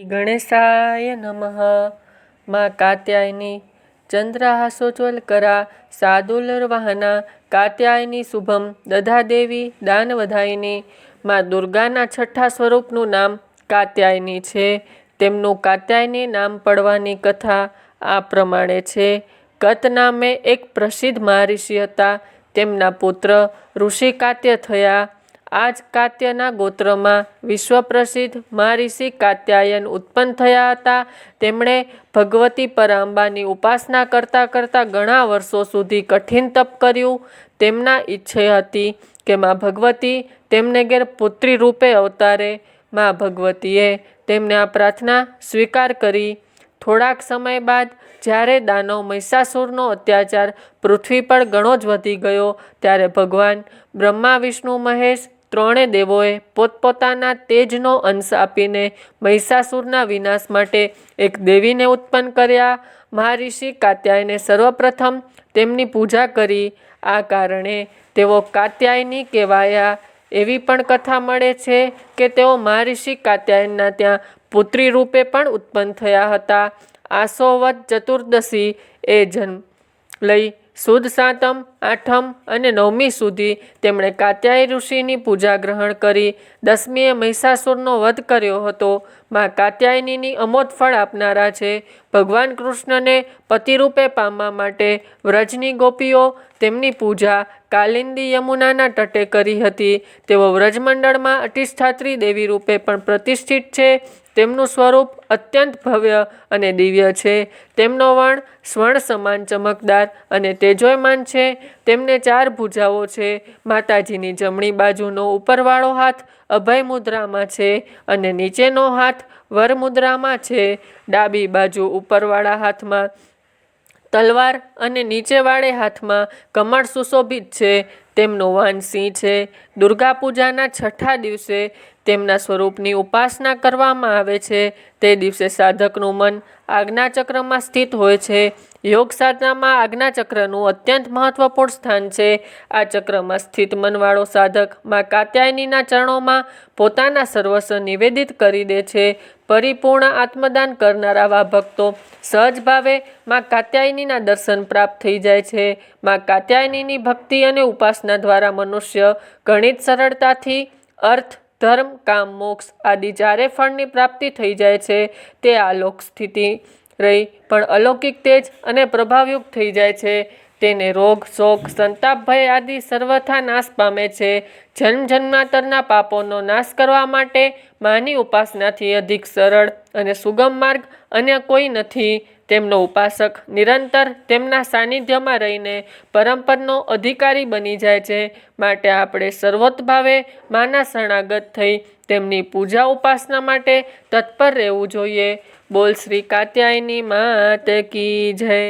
ગણેશાય નમઃ માં કાત્યાયની ચંદ્રહાસોજ્વલકરા સાદુલર્વાહના કાત્યાયની શુભમ દધાદેવી દાનવધાયિની માં દુર્ગાના છઠ્ઠા સ્વરૂપનું નામ કાત્યાયની છે। તેમનું કાત્યાયની નામ પડવાની કથા આ પ્રમાણે છે। કત નામે એક પ્રસિદ્ધ મહારિષિ હતા, તેમના પુત્ર ઋષિ કાત્ય થયા આ જ કાત્યના ગોત્રમાં વિશ્વ પ્રસિદ્ધ મહાઋષિ કાત્યાયન ઉત્પન્ન થયા હતા. તેમણે ભગવતી પરાંબાની ઉપાસના કરતાં કરતાં ઘણા વર્ષો સુધી કઠિન તપ કર્યું. તેમના ઈચ્છે હતી કે મા ભગવતી તેમને ઘેર પુત્રી રૂપે અવતારે. મા ભગવતીએ તેમને આ પ્રાર્થના સ્વીકાર કરી. થોડાક સમય બાદ જ્યારે દાનવ મહિષાસુરનો અત્યાચાર પૃથ્વી પર ઘણો જ વધી ગયો, ત્યારે ભગવાન બ્રહ્મા, વિષ્ણુ, મહેશ ત્રણે દેવોએ પોતપોતાના તેજનો અંશ આપીને મહિષાસુરના વિનાશ માટે એક દેવીને ઉત્પન્ન કર્યા. મહારિષિ કાત્યાયને સર્વપ્રથમ તેમની પૂજા કરી. આ કારણે તેઓ કાત્યાયની કહેવાયા એવી પણ કથા મળે છે કે તેઓ મહારિષિ કાત્યાયનના ત્યાં પુત્રી રૂપે પણ ઉત્પન્ન થયા હતા. આસોવત ચતુર્દશી એ જન્મ લઈ સુદ સાતમ, આઠમ અને નવમી સુધી તેમણે કાત્યાય ઋષિની પૂજા ગ્રહણ કરી. દસમીએ મહિષાસુરનો વધ કર્યો હતો. માં કાત્યાયનીની અમોદ ફળ આપનારા છે. ભગવાન કૃષ્ણને પતિરૂપે પામવા માટે વ્રજની ગોપીઓ તેમની પૂજા કાલિંદી યમુનાના તટે કરી હતી. તેઓ વ્રજમંડળમાં અટિષ્ઠાત્રી દેવી રૂપે પણ પ્રતિષ્ઠિત છે. તેમનું સ્વરૂપ અત્યંત ભવ્ય અને દિવ્ય છે. તેમનો વર્ણ સ્વર્ણ સમાન ચમકદાર અને તેજોયમાન છે. તેમને ચાર ભુજાઓ છે. માતાજીની જમણી બાજુનો ઉપરવાળો હાથ અભય મુદ્રામાં છે અને નીચેનો હાથ વર મુદ્રામાં છે. ડાબી બાજુ ઉપરવાળા હાથમાં તલવાર અને નીચેવાળે હાથમાં કમળ સુશોભિત છે. તેમનું વાન સિંહ છે. દુર્ગા પૂજાના છઠ્ઠા દિવસે તેમના સ્વરૂપની ઉપાસના કરવામાં આવે છે. તે દિવસે સાધકનું મન આજ્ઞાચક્રમાં સ્થિત હોય છે. યોગ સાધનામાં આજ્ઞાચક્રનું અત્યંત મહત્વપૂર્ણ સ્થાન છે. આ ચક્રમાં સ્થિત મનવાળો સાધકમાં કાત્યાયનીના ચરણોમાં પોતાના સર્વસ્વ નિવેદિત કરી દે છે. પરિપૂર્ણ આત્મદાન કરનાર આવા ભક્તો સહજ ભાવે માં કાત્યાયનીના દર્શન પ્રાપ્ત થઈ જાય છે. માં કાત્યાયનીની ભક્તિ અને ઉપાસના દ્વારા મનુષ્ય જ સરળતાથી અર્થ ધર્મ, કામ, મોક્ષ આદિ ચારે ફળની પ્રાપ્તિ થઈ જાય છે, તે આલોક સ્થિતિ રહી. પણ અલૌકિક તેજ અને પ્રભાવયુક્ત થઈ જાય છે. તેને રોગ, શોક, સંતાપ, ભય આદિ સર્વથા નાશ પામે છે. જન્મ જન્માંતરના પાપોનો નાશ કરવા માટે માની ઉપાસનાથી અધિક સરળ અને સુગમ માર્ગ અન્ય કોઈ નથી. તેમનો ઉપાસક નિરંતર તેમના સાનિધ્યમાં રહીને પરમપદનો અધિકારી બની જાય છે. માટે આપણે સર્વોતભાવે માના શરણાગત થઈ તેમની પૂજા ઉપાસના માટે તત્પર રહેવું જોઈએ. બોલ શ્રી કાત્યાયની માત કી જય.